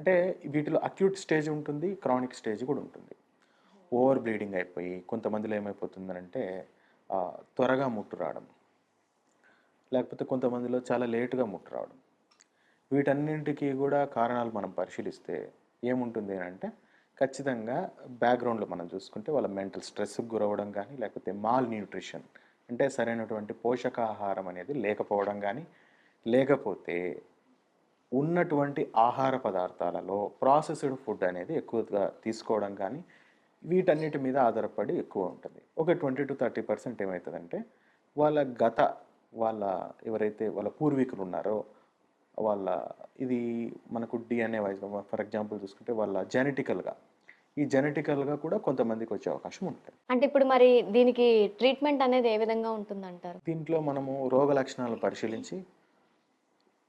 అంటే వీటిలో acute stage ఉంటుంది క్రానిక్ స్టేజ్ కూడా ఉంటుంది. ఓవర్ బ్లీడింగ్ అయిపోయి కొంతమందిలో ఏమైపోతుందంటే త్వరగా ముట్టు రావడం. లేకపోతే కొంతమందిలో చాలా లేటుగా ముట్టు రావడం. వీటన్నింటికి కూడా కారణాలు మనం పరిశీలిస్తే ఏముంటుంది అని అంటే ఖచ్చితంగా బ్యాక్గ్రౌండ్లో మనం చూసుకుంటే వాళ్ళ మెంటల్ స్ట్రెస్కి గురవడం కానీ లేకపోతే మాల్ న్యూట్రిషన్ అంటే సరైనటువంటి పోషకాహారం అనేది లేకపోవడం కానీ లేకపోతే ఉన్నటువంటి ఆహార పదార్థాలలో ప్రాసెస్డ్ ఫుడ్ అనేది ఎక్కువగా తీసుకోవడం కానీ వీటన్నిటి మీద ఆధారపడి ఎక్కువ ఉంటుంది. ఒక ట్వంటీ టు థర్టీ పర్సెంట్ ఏమవుతుందంటే వాళ్ళ గత వాళ్ళ ఎవరైతే వాళ్ళ పూర్వీకులు ఉన్నారో వాళ్ళ ఇది మనకు డిఎన్ఏ వైజ్ ఫర్ ఎగ్జాంపుల్ చూసుకుంటే వాళ్ళ జెనెటికల్గా ఈ జెనెటికల్గా కూడా కొంతమందికి వచ్చే అవకాశం ఉంటుంది. అంటే ఇప్పుడు మరి దీనికి ట్రీట్మెంట్ అనేది ఏ విధంగా ఉంటుందంటారు? దీంట్లో మనము రోగ లక్షణాలు పరిశీలించి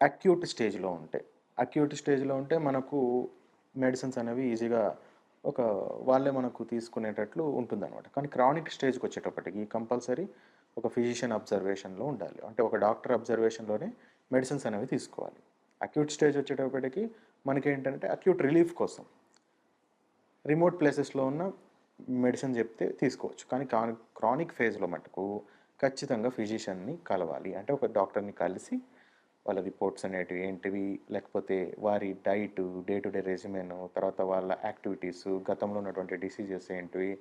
అక్యూట్ స్టేజ్లో ఉంటే. అక్యూట్ స్టేజ్లో ఉంటే మనకు మెడిసిన్స్ అనేవి ఈజీగా ఒక వాళ్ళే మనకు తీసుకునేటట్లు ఉంటుందన్నమాట. కానీ క్రానిక్ స్టేజ్కి వచ్చేటప్పటికి కంపల్సరీ ఒక ఫిజిషియన్ అబ్జర్వేషన్లో ఉండాలి. అంటే ఒక డాక్టర్ అబ్జర్వేషన్లోనే మెడిసిన్స్ అనేవి తీసుకోవాలి. అక్యూట్ స్టేజ్ వచ్చేటప్పటికి మనకేంటంటే అక్యూట్ రిలీఫ్ కోసం రిమోట్ ప్లేసెస్లో ఉన్న మెడిసిన్ చెప్తే తీసుకోవచ్చు. కానీ క్రానిక్ క్రానిక్ ఫేజ్లో మటుకు ఖచ్చితంగా ఫిజిషియన్ని కలవాలి. అంటే ఒక డాక్టర్ని కలిసి వాళ్ళ రిపోర్ట్స్ అనేటివి ఏంటివి? లేకపోతే వారి diet day to day regimen తర్వాత వాళ్ళ యాక్టివిటీస్ గతంలో ఉన్నటువంటి డిసీజెస్ ఏంటివి?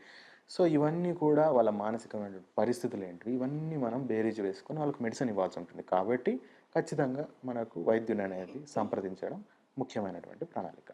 సో ఇవన్నీ కూడా వాళ్ళ మానసికమైన పరిస్థితులు ఏంటివి? ఇవన్నీ మనం బేరీజ్ వేసుకొని వాళ్ళకి మెడిసిన్ ఇవ్వాల్సి ఉంటుంది. కాబట్టి ఖచ్చితంగా మనకు వైద్యుని అనేది సంప్రదించడం ముఖ్యమైనటువంటి ప్రణాళిక.